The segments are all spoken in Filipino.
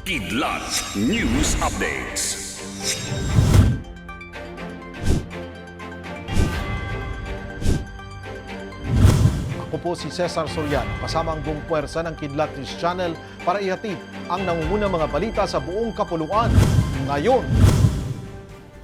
Kidlat News Updates. Ako po si Cesar Soriano, kasama ang buong puwersa ng Kidlat News Channel para ihatid ang nangungunang mga balita sa buong kapuluan. Ngayon,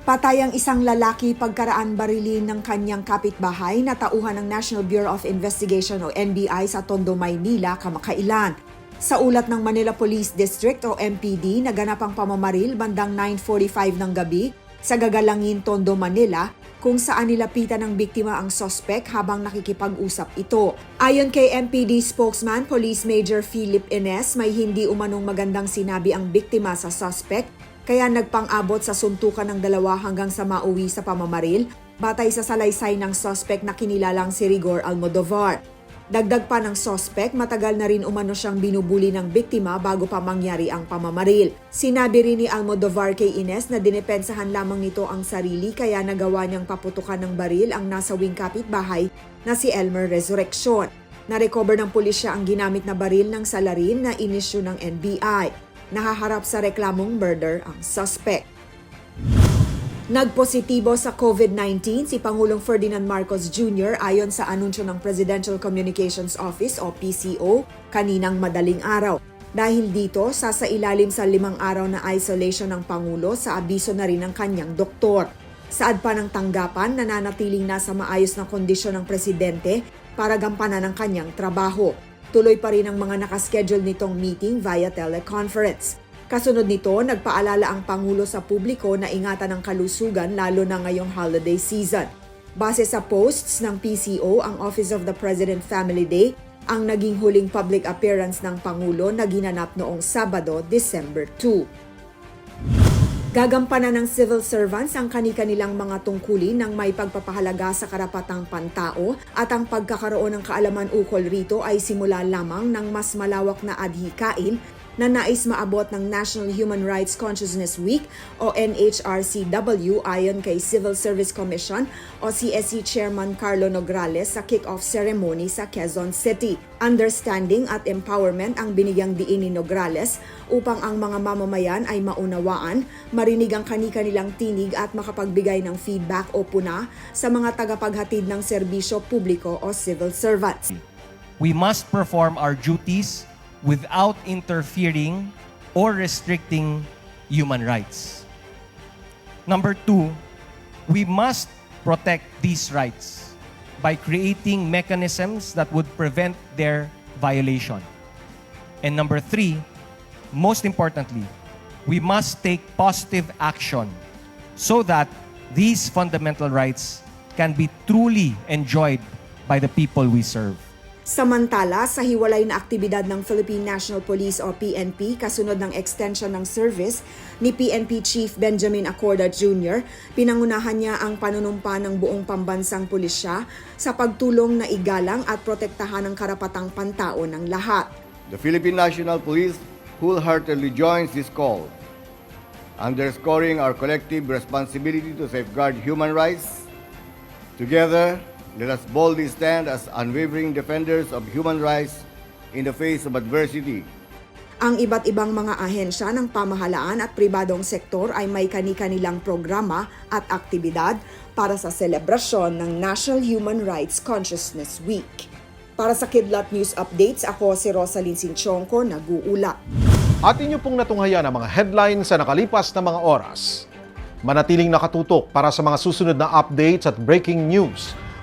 Patay ang isang lalaki pagkaraan barilin ng kanyang kapitbahay na tauhan ng National Bureau of Investigation o NBI sa Tondo, Maynila kamakailan. Sa ulat ng Manila Police District o MPD, naganap ang pamamaril bandang 9.45 ng gabi sa Gagalangin, Tondo, Manila kung saan nilapitan ng biktima ang sospek habang nakikipag-usap ito. Ayon kay MPD spokesman Police Major Philip Ines, may hindi umanong magandang sinabi ang biktima sa suspect kaya nagpang-abot sa suntukan ng dalawa hanggang sa mauwi sa pamamaril batay sa salaysay ng sospek na kinilalang si Rigor Almodovar. Dagdag pa ng sospek, matagal na rin umano siyang binubuli ng biktima bago pa mangyari ang pamamaril. Sinabi rin ni Almodovar kay Ines na dinepensahan lamang nito ang sarili kaya nagawa niyang paputukan ng baril ang nasawing kapitbahay na si Elmer Resurrection. Na-recover ng pulisya ang ginamit na baril ng salarin na inisyu ng NBI. Nahaharap sa reklamong murder ang suspect. Nagpositibo sa COVID-19 si Pangulong Ferdinand Marcos Jr. ayon sa anunsyo ng Presidential Communications Office o PCO kaninang madaling araw. Dahil dito, sasailalim sa limang araw na isolation ng Pangulo sa abiso na rin ng kanyang doktor. Saad pa ng tanggapan, nananatiling nasa maayos na kondisyon ng presidente para gampanan ang kanyang trabaho. Tuloy pa rin ang mga nakaschedule nitong meeting via teleconference. Kasunod nito, nagpaalala ang Pangulo sa publiko na ingatan ang kalusugan lalo na ngayong holiday season. Base sa posts ng PCO, ang Office of the President Family Day ang naging huling public appearance ng Pangulo na ginanap noong Sabado, December 2. Gagampanan ng civil servants ang kani-kanilang mga tungkulin ng may pagpapahalaga sa karapatang pantao at ang pagkakaroon ng kaalaman ukol rito ay simula lamang ng mas malawak na adhikain na nais maabot ng National Human Rights Consciousness Week o NHRCW ayon kay Civil Service Commission o CSC Chairman Carlo Nograles sa kick-off ceremony sa Quezon City. Understanding at empowerment ang binigyang diin ni Nograles upang ang mga mamamayan ay maunawaan, marinig ang kani-kanilang tinig at makapagbigay ng feedback o puna sa mga tagapaghatid ng serbisyo publiko o civil servants. we must perform our duties without interfering or restricting human rights. Number two, we must protect these rights by creating mechanisms that would prevent their violation. And number three, most importantly, we must take positive action so that these fundamental rights can be truly enjoyed by the people we serve. Samantala, sa hiwalay na aktibidad ng Philippine National Police o PNP kasunod ng extension ng service ni PNP Chief Benjamin Acorda Jr., pinangunahan niya ang panunumpa ng buong pambansang pulisya sa pagtulong na igalang at protektahan ang karapatang pantao ng lahat. The Philippine National Police wholeheartedly joins this call, underscoring our collective responsibility to safeguard human rights. Together, let us boldly stand as unwavering defenders of human rights in the face of adversity. Ang iba't ibang mga ahensya ng pamahalaan at pribadong sektor ay may kani-kanilang programa at aktibidad para sa selebrasyon ng National Human Rights Consciousness Week. Para sa Kidlat News Updates, ako si Rosalyn Sinchonko, nag-uula. at inyo pong natunghayan ang mga headlines sa nakalipas na mga oras. Manatiling nakatutok para sa mga susunod na updates at breaking news.